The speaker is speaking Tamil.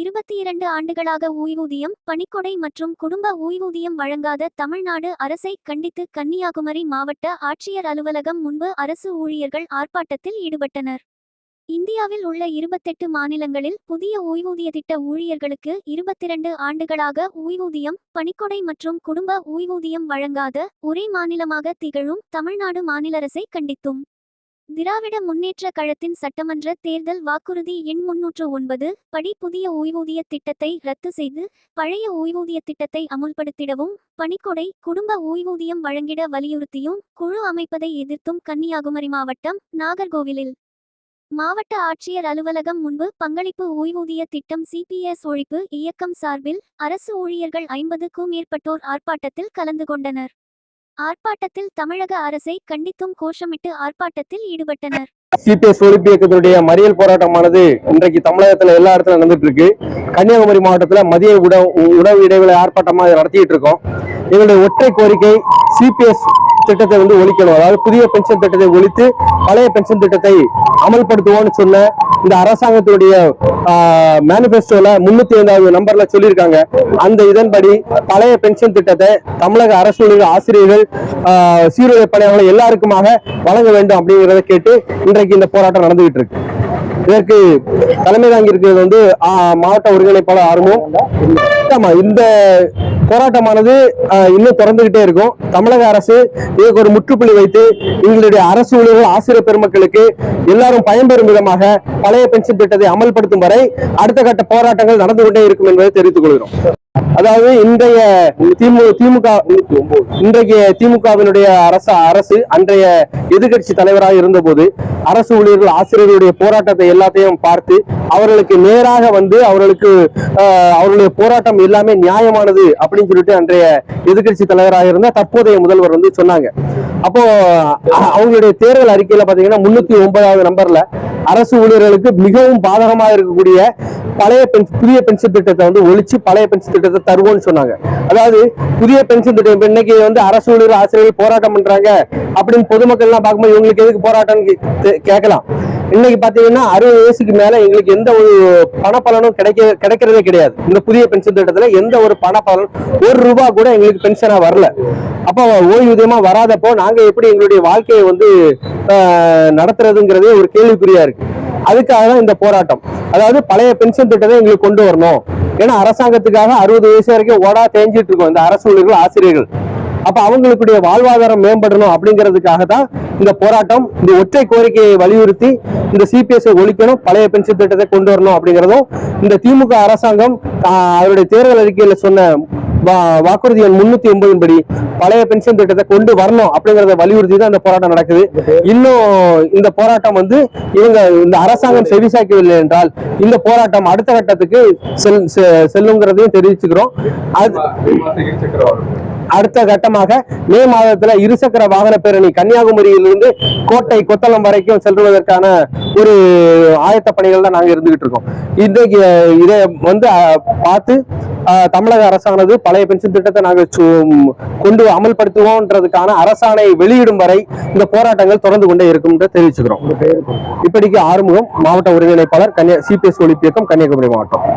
இருபத்தி இரண்டு ஆண்டுகளாக ஓய்வூதியம் பணிக்கொடை மற்றும் குடும்ப ஓய்வூதியம் வழங்காத தமிழ்நாடு அரசை கண்டித்து கன்னியாகுமரி மாவட்ட ஆட்சியர் அலுவலகம் முன்பு அரசு ஊழியர்கள் ஆர்ப்பாட்டத்தில் ஈடுபட்டனர். இந்தியாவில் உள்ள இருபத்தெட்டு மாநிலங்களில் புதிய ஓய்வூதிய திட்ட ஊழியர்களுக்கு இருபத்திரண்டு ஆண்டுகளாக ஓய்வூதியம் பணிக்கொடை மற்றும் குடும்ப ஓய்வூதியம் வழங்காத ஒரே மாநிலமாக திகழும் தமிழ்நாடு மாநில அரசை கண்டித்தும். திராவிட முன்னேற்ற கழகத்தின் சட்டமன்ற தேர்தல் வாக்குறுதி எண் முன்னூற்று ஒன்பது படி புதிய ஓய்வூதிய திட்டத்தை ரத்து செய்து பழைய ஓய்வூதிய திட்டத்தை அமுல்படுத்திடவும் பணிக்கொடை குடும்ப ஓய்வூதியம் வழங்கிட வலியுறுத்தியும் குழு அமைப்பதை எதிர்த்தும் கன்னியாகுமரி மாவட்டம் நாகர்கோவிலில். மாவட்ட ஆட்சியர் அலுவலகம் முன்பு பங்களிப்பு ஓய்வூதிய திட்டம் சிபிஎஸ் ஒழிப்பு இயக்கம் சார்பில் அரசு ஊழியர்கள் ஐம்பதுக்கும் மேற்பட்டோர் ஆர்ப்பாட்டத்தில் கலந்து கொண்டனர். ஆர்ப்பாட்டத்தில் தமிழக அரசை கண்டித்தும் கோஷமிட்டு ஆர்ப்பாட்டத்தில் ஈடுபட்டனர் சிபிஎஸ் ஒழிப்பு இயக்கத்தினுடைய மறியல் போராட்டமானது இன்றைக்கு தமிழகத்துல எல்லா இடத்துல நடந்துட்டு இருக்கு கன்னியாகுமரி மாவட்டத்துல மதிய உணவு உணவு இடைவேளை ஆர்ப்பாட்டமாக நடத்திட்டு இருக்கோம் எங்களுடைய ஒற்றை கோரிக்கை சிபிஎஸ் திட்டத்தை வந்து ஒழிக்கணும் அதாவது புதிய பென்ஷன் திட்டத்தை ஒழித்து பழைய பென்ஷன் திட்டத்தை அமல்படுத்துவோம்னு சொன்ன இந்த அரசாங்கத்தினுடைய மேனிபெஸ்டோல முன்னூத்தி ஐந்தாவது நம்பர்ல சொல்லியிருக்காங்க. அந்த இதன்படி பழைய பென்ஷன் திட்டத்தை தமிழக அரசு ஆசிரியர்கள் ஆஹ், சீருடை பணியாளர்கள் எல்லாருக்குமாக வழங்க வேண்டும் அப்படிங்கிறத கேட்டு இன்றைக்கு இந்த போராட்டம் நடந்துகிட்டு இருக்கு. இதற்கு தலைமை தாங்கியிருக்கிறது வந்து மாவட்ட ஒருங்கிணைப்பாளர் ஆர்வம் ஆமா இந்த போராட்டமானது ஆஹ், இன்னும் தொடர்ந்துகிட்டே இருக்கும். தமிழக அரசு இதற்கு ஒரு முற்றுப்புள்ளி வைத்து எங்களுடைய அரசு ஊழியர்கள் ஆசிரியர் பெருமக்களுக்கு எல்லாரும் பயன்பெறும் விதமாக பழைய பென்ஷன் திட்டத்தை அமல்படுத்தும் வரை அடுத்த கட்ட போராட்டங்கள் நடந்து கொண்டே இருக்கும் என்பதை தெரிவித்துக் கொள்கிறோம். அதாவது இன்றைய திமுக இன்றைக்கு திமுகவினுடைய அரசு அரசு அன்றைய எதிர்கட்சி தலைவராக இருந்தபோது அரசு ஊழியர்கள் ஆசிரியர்களுடைய போராட்டத்தை எல்லாத்தையும் பார்த்து அவர்களுக்கு நேராக வந்து அவர்களுக்கு அவர்களுடைய போராட்டம் எல்லாமே நியாயமானது அப்படின்னு சொல்லிட்டு அன்றைய எதிர்கட்சி தலைவராக இருந்த தற்போதைய முதல்வர் வந்து சொன்னாங்க. அப்போ அவங்களுடைய தேர்தல் அறிக்கையில பாத்தீங்கன்னா முன்னூத்தி ஒன்பதாவது நம்பர்ல அரசு ஊழியர்களுக்கு மிகவும் பாதகமாக இருக்கக்கூடிய பழைய பென்ஷன் புதிய பென்ஷன் திட்டத்தை வந்து ஒழிச்சு பழைய பென்ஷன் திட்டத்தை தருவோம்னு சொன்னாங்க. அதாவது புதிய பென்ஷன் திட்டம் இன்னைக்கு வந்து அரசு ஊழியர் ஆசிரியர்கள் போராட்டம் பண்றாங்க அப்படின்னு பொதுமக்கள் எல்லாம் பார்க்கும்போது இவங்களுக்கு எதுக்கு போராட்டம் கேட்கலாம். இன்னைக்கு பாத்தீங்கன்னா அறுபது வயசுக்கு மேல எங்களுக்கு எந்த ஒரு பணப்பலனும் கிடைக்க கிடைக்கிறதே கிடையாது. இந்த புதிய பென்ஷன் திட்டத்துல எந்த ஒரு பணப்பலன் ஒரு ரூபா கூட எங்களுக்கு பென்ஷனா வரல. அப்போ ஓய்வூதியமா வராதப்போ நாங்க எப்படி எங்களுடைய வாழ்க்கையை வந்து நடத்துறதுங்கிறதே ஒரு கேள்விக்குறியா இருக்கு. அதுக்காக தான் இந்த போராட்டம். அதாவது பழைய பென்ஷன் திட்டத்தை எங்களுக்கு கொண்டு வரணும். ஏன்னா அரசாங்கத்துக்காக அறுபது வயசு வரைக்கும் ஓடா தேஞ்சிட்டு இருக்கோம். இந்த அரசு ஊழியர்கள் ஆசிரியர்கள். அப்ப அவங்களுடைய வாழ்வாதாரம் மேம்படணும் அப்படிங்கிறதுக்காக தான் இந்த போராட்டம் இந்த ஒற்றை கோரிக்கையை வலியுறுத்தி இந்த சிபிஎஸ் ஒழிக்கணும் பழைய பென்ஷன் திட்டத்தை கொண்டு வரணும் அப்படிங்கிறதும் இந்த திமுக அரசாங்கம் அவருடைய தேர்தல் அறிக்கையில் சொன்ன வாக்குறுதி எண் முன்னூத்தி ஒன்பதின் படி பழைய பென்ஷன் திட்டத்தை கொண்டு வரணும் அப்படிங்கறத வலியுறுத்தி தான் இந்த போராட்டம் நடக்குது. இன்னும் இந்த போராட்டம் வந்து இவங்க இந்த அரசாங்கம் செவிசாய்க்கவில்லை என்றால் இந்த போராட்டம் அடுத்த கட்டத்துக்கு செல் செ- செல்லுங்கிறதையும் தெரிவிச்சுக்கிறோம். அது அடுத்த கட்டமாக மே மாதத்துல இருசக்கர வாகன பேரணி கன்னியாகுமரியிலிருந்து கோட்டை கொத்தளம் வரைக்கும் செல்வதற்கான ஒரு ஆயத்த பணிகள் தான் நாங்க இருந்துகிட்டு இருக்கோம். இன்றைக்கு இதை வந்து பார்த்து தமிழக அரசானது பழைய பென்ஷன் திட்டத்தை நாங்க சு- கொண்டு அமல்படுத்துவோம்ன்றதுக்கான அரசாணை வெளியிடும் வரை இந்த போராட்டங்கள் தொடர்ந்து கொண்டே இருக்கும் என்று தெரிவிச்சுக்கிறோம். இப்படிக்கு ஆறுமுகம் மாவட்ட ஒருங்கிணைப்பாளர் கன்னியா சிபிஎஸ் ஒழிப்பு இயக்கம் கன்னியாகுமரி மாவட்டம்.